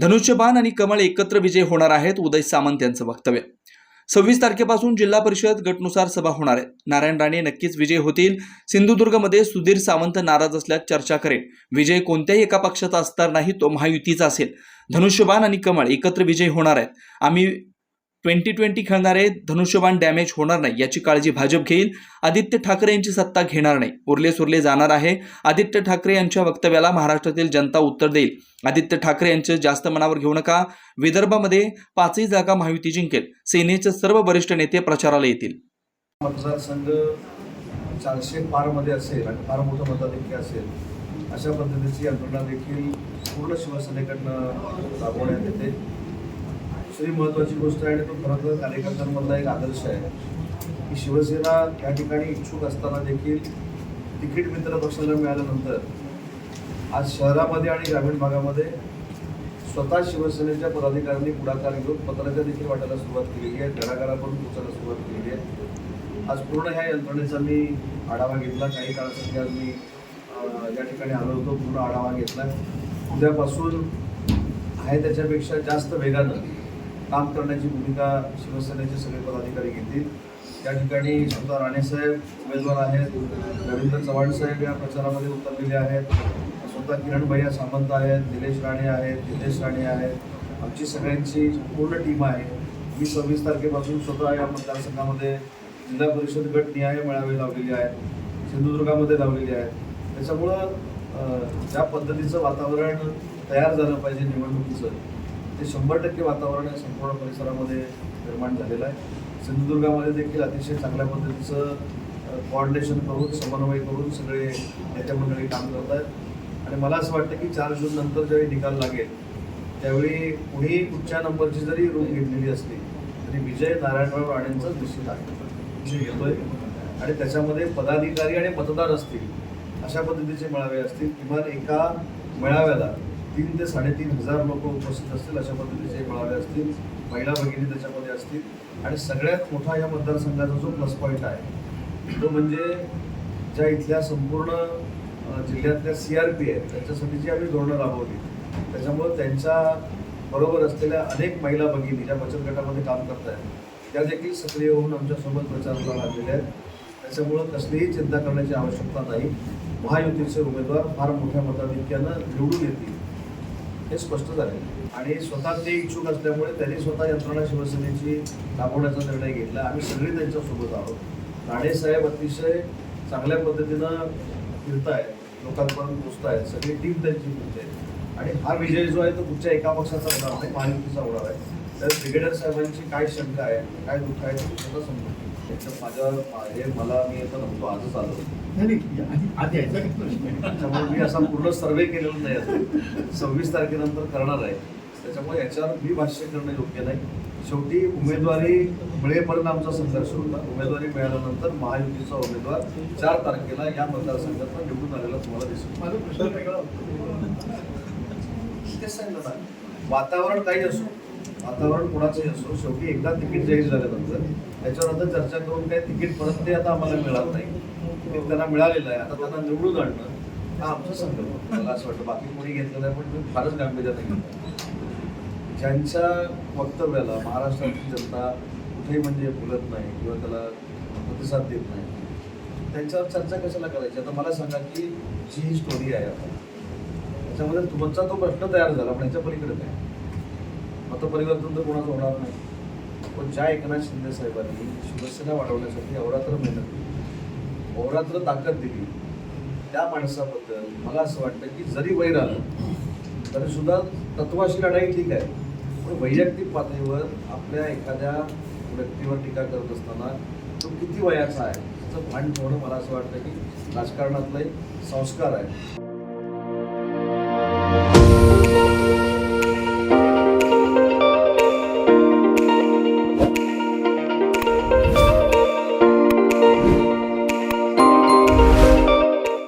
धनुष्यबाण आणि कमळ एकत्र विजय होणार आहेत उदय सामंत यांचं वक्तव्य. सव्वीस तारखेपासून जिल्हा परिषद गटनुसार सभा होणार आहे. नारायण राणे नक्कीच विजय होतील. सिंधुदुर्गमध्ये सुधीर सावंत नाराज असल्यास चर्चा करेल विजय कोणत्याही एका पक्षाचा असणार नाही तो महायुतीचा असेल. धनुष्यबाण आणि कमळ एकत्र विजय होणार आहेत. आम्ही ट्वेंटी ट्वेंटी खेळणारे धनुष्यबाण डॅमेज होणार नाही याची काळजी भाजप घेईल. आदित्य ठाकरे यांची सत्ता घेणार नाही. उरले सुरले जाणार आहे. आदित्य ठाकरे यांच्या वक्तव्याला महाराष्ट्रातील जनता उत्तर देईल. आदित्य ठाकरे यांचे जास्त मनावर घेऊ नका. विदर्भामध्ये पाचही जागा महायुती जिंकेल. सेनेचे सर्व वरिष्ठ नेते प्रचाराला येतील. मतदारसंघ चारशे पारमध्ये असेल आणि फार मोठं मताधिक्य असेल अशा पद्धतीची यंत्रणा देखील पूर्ण शिवसेनेकडनं राबवण्यात येते. दुसरी महत्त्वाची गोष्ट आहे आणि तो खरं तर कार्यकर्त्यांमधला एक आदर्श आहे. की शिवसेना या ठिकाणी इच्छुक असताना देखील तिकीट मित्र पक्षाला मिळाल्यानंतर आज शहरामध्ये आणि ग्रामीण भागामध्ये स्वतः शिवसेनेच्या पदाधिकाऱ्यांनी पुढाकार घेऊन पत्राच्या देखील वाटायला सुरुवात केलेली आहे. घराघरापर्यंत पोचायला सुरुवात केलेली आहे. आज पूर्ण ह्या यंत्रणेचा मी आढावा घेतला. काही काळासाठी आज मी ज्या या ठिकाणी आलो होतो पूर्ण आढावा घेतला. उद्यापासून आहे त्याच्यापेक्षा जास्त वेगानं काम करण्याची भूमिका शिवसेनेचे सगळे पदाधिकारी घेतील. त्या ठिकाणी स्वतः राणेसाहेब उमेदवार आहेत. रवींद्र चव्हाण साहेब या प्रचारामध्ये उतरलेले आहेत. स्वतः किरण भैया सामंत आहेत निलेश राणे आहेत नितेश राणे आहेत. आमची सगळ्यांची पूर्ण टीम आहे. मी सव्वीस तारखेपासून स्वतः या मतदारसंघामध्ये जिल्हा परिषद गट निहाय मेळावे लावलेले आहेत सिंधुदुर्गामध्ये लावलेले आहेत. त्याच्यामुळं ज्या पद्धतीचं वातावरण तयार झालं पाहिजे निवडणुकीचं ते शंभर टक्के वातावरण या संपूर्ण परिसरामध्ये निर्माण झालेलं आहे. सिंधुदुर्गामध्ये देखील अतिशय चांगल्या पद्धतीचं कॉर्डिनेशन करून समन्वय करून सगळे नेते मंडळी काम करत आहेत. आणि मला असं वाटतं की चार जून नंतर ज्यावेळी निकाल लागेल त्यावेळी कुणी कुठच्या नंबरची जरी रूम घेतलेली असली तरी विजय नारायणराव राणेंचाच निश्चित आहे. विजय घेतोय. आणि त्याच्यामध्ये पदाधिकारी आणि मतदार असतील अशा पद्धतीचे मेळावे असतील. किमान एका मेळाव्याला तीन ते साडेतीन हजार लोक उपस्थित असतील अशा पद्धतीचे मेळावे असतील महिला भगिनी त्याच्यामध्ये असतील. आणि सगळ्यात मोठा या मतदारसंघाचा जो प्लस पॉईंट आहे तो म्हणजे ज्या इथल्या संपूर्ण जिल्ह्यातल्या सी आर पी आहेत त्यांच्यासाठी जी आम्ही धोरणं राबवली त्याच्यामुळं त्यांच्या बरोबर असलेल्या अनेक महिला भगिनी ज्या बचत गटामध्ये काम करत आहेत त्या देखील सक्रिय होऊन आमच्यासोबत प्रचाराला लागलेल्या आहेत. त्याच्यामुळं कसलीही चिंता करण्याची आवश्यकता नाही. महायुतीचे उमेदवार फार मोठ्या मताधिक्यानं निवडून येतील. हे स्पष्ट झाले. आणि स्वतः ते इच्छुक असल्यामुळे त्यांनी स्वतः यंत्रणा शिवसेनेची राबवण्याचा निर्णय घेतला. आम्ही सगळे त्यांच्यासोबत आहोत. राणेसाहेब अतिशय चांगल्या पद्धतीनं फिरतायत लोकांपर्यंत पोचतायत सगळी टीम त्यांची फिरते. आणि हा विजय जो आहे तो कुठच्या एका पक्षाचा होणार नाही महायुतीचा होणार आहे. तर ब्रिगेडियर साहेबांची काय शंका आहे काय दुःख आहे ते स्वतः समजून त्याचं माझ्या हे मला मी आता नव्हतो आजच आलो? त्याच्यामुळे मी असा पूर्ण सर्वे केलेला नाही अजून. सव्वीस तारखेनंतर करणार आहे. त्याच्यामुळे याच्यावर मी भाष्य करणं योग्य नाही. शेवटी उमेदवारी मिळेपर्यंत आमचा संघर्ष होता. उमेदवारी मिळाल्यानंतर महायुतीचा उमेदवार चार तारखेला या मतदारसंघात निवडून आलेला तुम्हाला दिसेल. माझा प्रश्न वेगळा होता. तेच सांगितलं ना वातावरण काही असो वातावरण कोणाचंही असो शेवटी एकदा तिकीट जाहीर झाल्यानंतर त्याच्यावर आता चर्चा करून काही तिकीट परत ते आता आम्हाला मिळत नाही. ते त्यांना मिळालेलं आहे. आता त्यांना निवडून आणणं हा आमचा संकल्प. मला असं वाटतं. बाकी कोणी घेतलं नाही पण फारच गांभीर्याने घेतलं ज्यांच्या वक्तव्याला महाराष्ट्रातील जनता कुठेही म्हणजे बोलत नाही किंवा त्याला प्रतिसाद देत नाही त्यांच्यावर चर्चा कशाला करायची? आता मला सांगा की जी ही स्टोरी आहे आता त्याच्यामध्ये तुमचा तो प्रश्न तयार झाला पण याच्या पलीकडे काय? मतपरिवर्तन तर कोणाचं होणार नाही. पण ज्या एकनाथ शिंदे साहेबांनी शिवसेना वाढवण्यासाठी अवरात्र मेहनत केली अवरात्र ताकद दिली त्या माणसाबद्दल मला असं वाटतं की जरी वैर आलं तरी सुद्धा तत्वाशी लढाई ठीक आहे. पण वैयक्तिक पातळीवर आपल्या एखाद्या व्यक्तीवर टीका करत असताना तो किती वयाचा आहे त्याचं भान ठेवणं मला असं वाटतं की राजकारणातला एक संस्कार आहे.